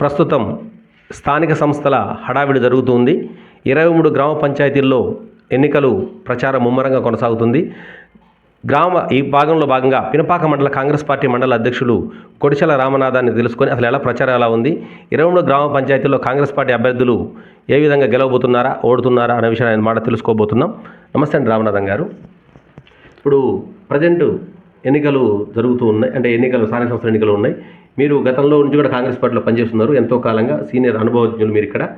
ప్రస్తుతం స్థానిక సంస్థల హడావిడి జరుగుతుంది. ఇరవై మూడు గ్రామ పంచాయతీల్లో ఎన్నికలు ప్రచారం ముమ్మరంగా కొనసాగుతుంది. గ్రామ ఈ భాగంలో భాగంగా పినపాక మండల కాంగ్రెస్ పార్టీ మండల అధ్యక్షులు కొడిచెల రామనాథాన్ని తెలుసుకొని అసలు ఎలా ప్రచారం ఎలా ఉంది? ఇరవై మూడు గ్రామ పంచాయతీల్లో కాంగ్రెస్ పార్టీ అభ్యర్థులు ఏ విధంగా గెలవబోతున్నారా ఓడుతున్నారా అనే విషయాన్ని ఆయన మాట తెలుసుకోబోతున్నాం. నమస్తే అండి రామనాథన్ గారు. ఇప్పుడు ప్రజెంట్ ఎన్నికలు జరుగుతూ ఉన్నాయి. అంటే ఎన్నికలు స్థానిక సంస్థల ఎన్నికలు ఉన్నాయి. మీరు గతంలో నుంచి కూడా కాంగ్రెస్ పార్టీలో పనిచేస్తున్నారు ఎంతో కాలంగా సీనియర్ అనుభవజ్ఞులు మీరు ఇక్కడ.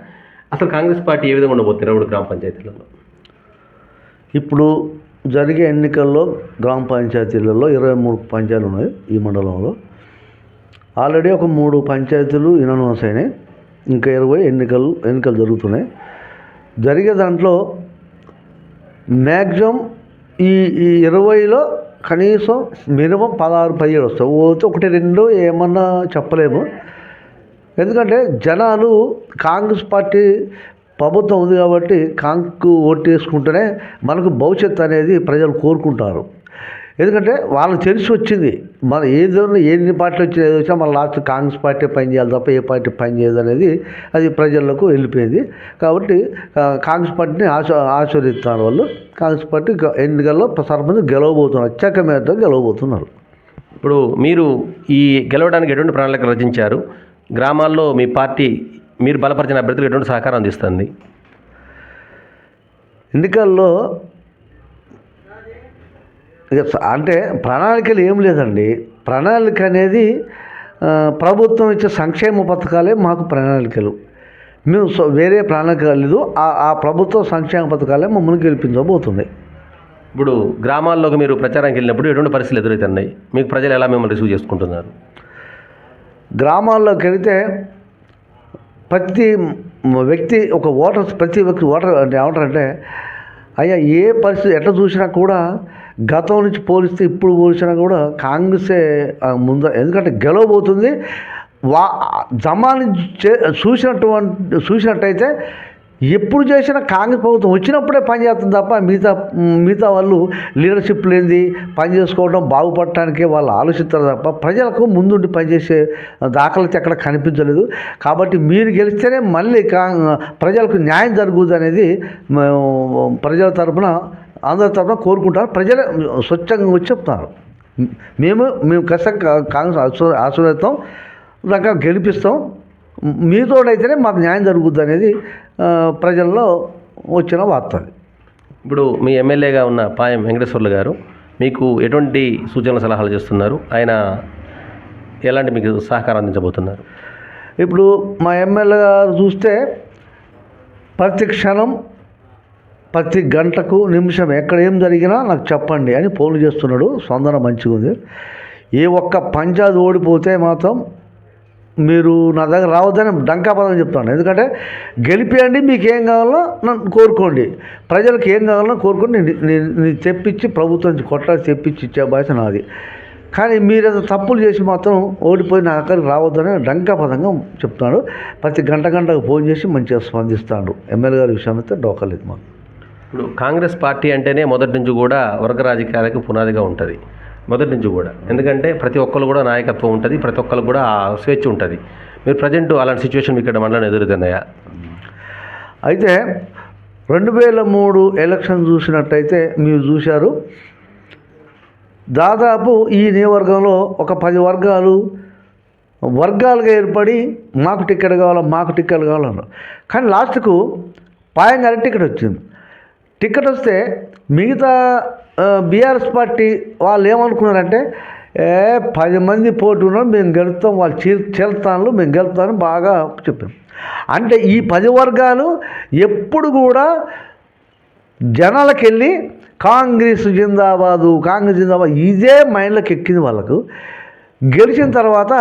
అసలు కాంగ్రెస్ పార్టీ ఏ విధంగా ఉండబోతుంది రెండు గ్రామ పంచాయతీలలో? ఇప్పుడు జరిగే ఎన్నికల్లో గ్రామ పంచాయతీలలో ఇరవై మూడు పంచాయతీలు ఉన్నాయి ఈ మండలంలో. ఆల్రెడీ ఒక మూడు పంచాయతీలు ఇనానమస్ అయినాయి. ఇంకా ఇరవై ఎన్నికలు ఎన్నికలు జరుగుతున్నాయి. జరిగే దాంట్లో మ్యాక్సిమం ఈ ఈ ఇరవైలో కనీసం మినిమం పదహారు పదిహేడు వస్తాయి. పోతే ఒకటి రెండు ఏమన్నా చెప్పలేము. ఎందుకంటే జనాలు కాంగ్రెస్ పార్టీ ప్రభుత్వం ఉంది కాబట్టి కాంగ్కు ఓటు వేసుకుంటేనే మనకు భవిష్యత్తు అనేది ప్రజలు కోరుకుంటారు. ఎందుకంటే వాళ్ళకి తెలిసి వచ్చింది. మన ఏదైనా ఎన్ని పార్టీలు వచ్చినా ఏది వచ్చినా మన లాస్ట్ కాంగ్రెస్ పార్టీ పని చేయాలి తప్ప ఏ పార్టీ పని చేయదు అనేది అది ప్రజలకు వెళ్ళిపోయింది. కాబట్టి కాంగ్రెస్ పార్టీని ఆశ ఆశీర్వదిస్తున్నారు వాళ్ళు. కాంగ్రెస్ పార్టీ ఎన్నికల్లో సర్పంచ్ గెలవబోతున్నారు. అత్యక మీద గెలవబోతున్నారు. ఇప్పుడు మీరు ఈ గెలవడానికి ఎటువంటి ప్రణాళిక రచించారు? గ్రామాల్లో మీ పార్టీ మీరు బలపరిచిన అభ్యర్థులకు ఎటువంటి సహకారం అందిస్తుంది? ఎన్నికల్లో అంటే ప్రణాళికలు ఏం లేదండి. ప్రణాళిక అనేది ప్రభుత్వం ఇచ్చే సంక్షేమ పథకాలే మాకు ప్రణాళికలు. మేము వేరే ప్రణాళిక లేదు. ఆ ప్రభుత్వ సంక్షేమ పథకాలే మమ్మల్ని గెలిపించబోతున్నాయి. ఇప్పుడు గ్రామాల్లోకి మీరు ప్రచారానికి వెళ్ళినప్పుడు ఎటువంటి పరిస్థితులు ఎదురవుతున్నాయి మీకు ప్రజలు ఎలా మిమ్మల్ని రిసీవ్ చేసుకుంటున్నారు? గ్రామాల్లోకి వెళితే ప్రతి వ్యక్తి ఒక ఓటర్ ప్రతి వ్యక్తి ఓటర్ అంటే ఏమంటారంటే అయ్యా ఏ పరిస్థితి ఎట్లా చూసినా కూడా గతం నుంచి పోలిస్తే ఇప్పుడు పోల్చినా కూడా కాంగ్రెసే ముందు ఎందుకంటే గెలవబోతుంది. వా జమాని చే- చూసినటువంటి చూసినట్టయితే ఎప్పుడు చేసినా కాంగ్రెస్ ప్రభుత్వం వచ్చినప్పుడే పనిచేస్తుంది తప్ప మిగతా మిగతా వాళ్ళు లీడర్షిప్ లేనిది పని చేసుకోవడం బాగుపడటానికే వాళ్ళు ఆలోచిస్తారు తప్ప ప్రజలకు ముందుండి పనిచేసే దాఖలైతే ఎక్కడ కనిపించలేదు. కాబట్టి మీరు గెలిస్తేనే మళ్ళీ కా ప్రజలకు న్యాయం జరుగుతుంది అనేది ప్రజల తరపున అందరి తరపున కోరుకుంటారు. ప్రజలే స్వచ్ఛంగా వచ్చి చెప్తున్నారు మేము మేము ఖచ్చితంగా కాంగ్రెస్ ఆశీర్ ఆశీర్వదిస్తాం దాకా గెలిపిస్తాం. మీతోడైతేనే మాకు న్యాయం జరుగుద్ది అనేది ప్రజల్లో వచ్చిన వార్త అది. ఇప్పుడు మీ ఎమ్మెల్యేగా ఉన్న పాయం వెంకటేశ్వర్లు గారు మీకు ఎటువంటి సూచనలు సలహాలు చేస్తున్నారు? ఆయన ఎలాంటి మీకు సహకారం అందించబోతున్నారు? ఇప్పుడు మా ఎమ్మెల్యే గారు చూస్తే ప్రతి క్షణం ప్రతి గంటకు నిమిషం ఎక్కడ ఏం జరిగినా నాకు చెప్పండి అని ఫోన్లు చేస్తున్నాడు. స్పందన మంచిగా ఉంది ఏ ఒక్క పంచాది ఓడిపోతే మాత్రం మీరు నా దగ్గర రావద్దని డంకాపదం చెప్తాను. ఎందుకంటే గెలిపియండి మీకు ఏం కావాలో నన్ను కోరుకోండి. ప్రజలకు ఏం కావాలో కోరుకోండి. నేను- తెప్పించి ప్రభుత్వం కొట్టాలి తెప్పించి ఇచ్చే బాధ్యత నాది. కానీ మీరు ఏదో తప్పులు చేసి మాత్రం ఓడిపోయి నా దగ్గరికి రావద్దని డంకాపదంగా చెప్తున్నాడు. ప్రతి గంట గంటకు ఫోన్ చేసి మంచిగా స్పందిస్తాడు. ఎమ్మెల్యే గారి విషయం అయితే డోకలేదు మాకు. ఇప్పుడు కాంగ్రెస్ పార్టీ అంటేనే మొదటి నుంచి కూడా వర్గ రాజకీయాలకు పునాదిగా ఉంటుంది. మొదటి నుంచి కూడా. ఎందుకంటే ప్రతి ఒక్కరు కూడా నాయకత్వం ఉంటుంది ప్రతి ఒక్కరు కూడా స్వేచ్ఛ ఉంటుంది. మీరు ప్రజెంట్ అలాంటి సిచ్యువేషన్ ఇక్కడ మండలం ఎదురుతున్నాయా అయితే రెండు వేల మూడు ఎలక్షన్ చూసినట్టయితే మీరు చూశారు. దాదాపు ఈ నియోజకవర్గంలో ఒక పది వర్గాలు వర్గాలుగా ఏర్పడి మాకు టికెట్ కావాలా మాకు టికెట్ కావాలన్నారు కానీ లాస్ట్కు పాయంగారి టికెట్ వచ్చింది. టికెట్ వస్తే మిగతా బీఆర్ఎస్ పార్టీ వాళ్ళు ఏమనుకున్నారంటే ఏ పది మంది పోటీ ఉన్నారు మేము గెలుస్తాం వాళ్ళు చీ చేస్తాను మేము గెలుస్తామని బాగా చెప్పాం అంటే ఈ పది వర్గాలు ఎప్పుడు కూడా జనాలకు వెళ్ళి కాంగ్రెస్ జిందాబాదు కాంగ్రెస్ జిందాబాద్ ఇదే మైండ్లోకి ఎక్కింది వాళ్ళకు. గెలిచిన తర్వాత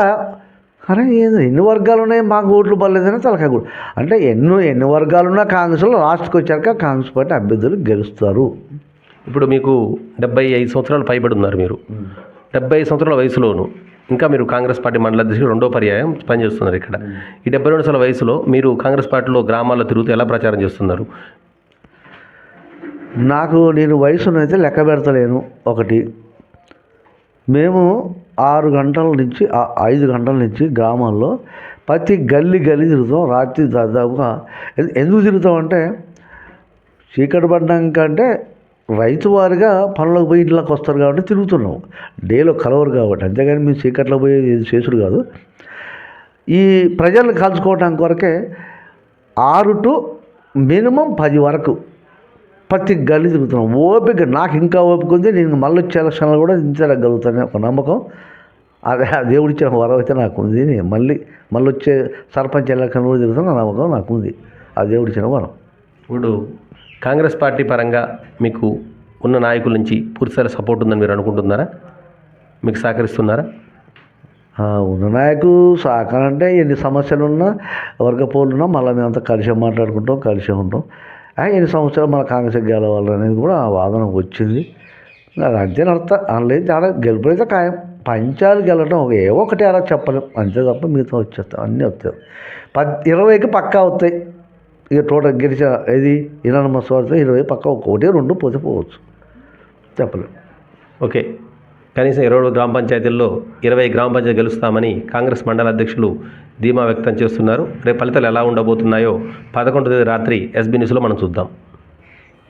అరే ఏంది ఎన్ని వర్గాలు ఉన్నాయి మాకు ఓట్లు పడలేదని తలకాయ కూడా అంటే ఎన్నో ఎన్ని వర్గాలు ఉన్నా కాంగ్రెస్లో లాస్ట్కి వచ్చాక కాంగ్రెస్ పార్టీ అభ్యర్థులు గెలుస్తారు. ఇప్పుడు మీకు డెబ్బై ఐదు సంవత్సరాలు పైబడి ఉన్నారు మీరు. డెబ్బై ఐదు సంవత్సరాల వయసులోను ఇంకా మీరు కాంగ్రెస్ పార్టీ మండల అధ్యక్షుడు రెండో పర్యాయం పనిచేస్తున్నారు ఇక్కడ. ఈ డెబ్బై రెండు సంవత్సరాల వయసులో మీరు కాంగ్రెస్ పార్టీలో గ్రామాల్లో తిరుగుతూ ఎలా ప్రచారం చేస్తున్నారు? నాకు నేను వయసునైతే లెక్క పెడతలేను. ఒకటి మేము ఆరు గంటల నుంచి ఐదు గంటల నుంచి గ్రామాల్లో ప్రతి గల్లీ గల్లీ తిరుగుతాం. రాత్రి దాదాపుగా ఎందుకు తిరుగుతాం అంటే చీకటి పడ్డాక అంటే రైతు వారిగా పనులకు పోయి ఇంట్లోకి వస్తారు కాబట్టి తిరుగుతున్నాం. డేలో కలవరు కాబట్టి. అంతేగాని మేము చీకట్లో పోయి చేసుడు కాదు. ఈ ప్రజలను కలుసుకోవడానికి కొరకే ఆరు టు మినిమం పది వరకు ప్రతి గల్లీ తిరుగుతున్నాం. ఓపిక నాకు ఇంకా ఓపిక ఉంది నేను మళ్ళీ వచ్చే ఎలక్షన్లో కూడా తిరగలుగుతాను ఒక నమ్మకం. అదే దేవుడిచ్చిన వరం అయితే నాకు ఉంది. నేను మళ్ళీ మళ్ళీ వచ్చే సర్పంచ్ ఎలక్షన్ కూడా తిరుగుతాను నా నమ్మకం నాకు ఉంది. ఆ దేవుడిచ్చిన వరం. ఇప్పుడు కాంగ్రెస్ పార్టీ పరంగా మీకు ఉన్న నాయకుల నుంచి పూర్తిస్థాయి సపోర్ట్ ఉందని మీరు అనుకుంటున్నారా? మీకు సహకరిస్తున్నారా? ఉన్న నాయకులు సహకారం అంటే ఎన్ని సమస్యలు ఉన్నా వర్గ పోలున్నా మళ్ళీ మేమంతా కలిసి మాట్లాడుకుంటాం కలిసి ఉంటాం. ఎన్ని సంవత్సరాలు మన కాంగ్రెస్ గెలవాలనేది కూడా ఆ వాదన వచ్చింది. అది అంతే నడతా అందులో ఆడ గెలుపులైతే ఖాయం. పంచాలు గెలవడం ఒక ఏ ఒకటి అలా చెప్పలేం. అంతే తప్ప మిగతా వచ్చేస్తాం అన్నీ వస్తాయి. పద్ ఇరవైకి పక్కా అవుతాయి ఇక టోటల్ గెలిచిన ఇది ఇనానమస్ పడితే ఇరవై పక్క ఒకటి రెండు పోతే పోవచ్చు. చెప్పలేం. ఓకే. కనీసం ఇరవై గ్రామ పంచాయతీల్లో ఇరవై గ్రామ పంచాయతీ గెలుస్తామని కాంగ్రెస్ మండల అధ్యక్షులు ధీమా వ్యక్తం చేస్తున్నారు. రేపు ఫలితాలు ఎలా ఉండబోతున్నాయో పదకొండు తేదీ రాత్రి ఎస్బీ న్యూస్లో మనం చూద్దాం.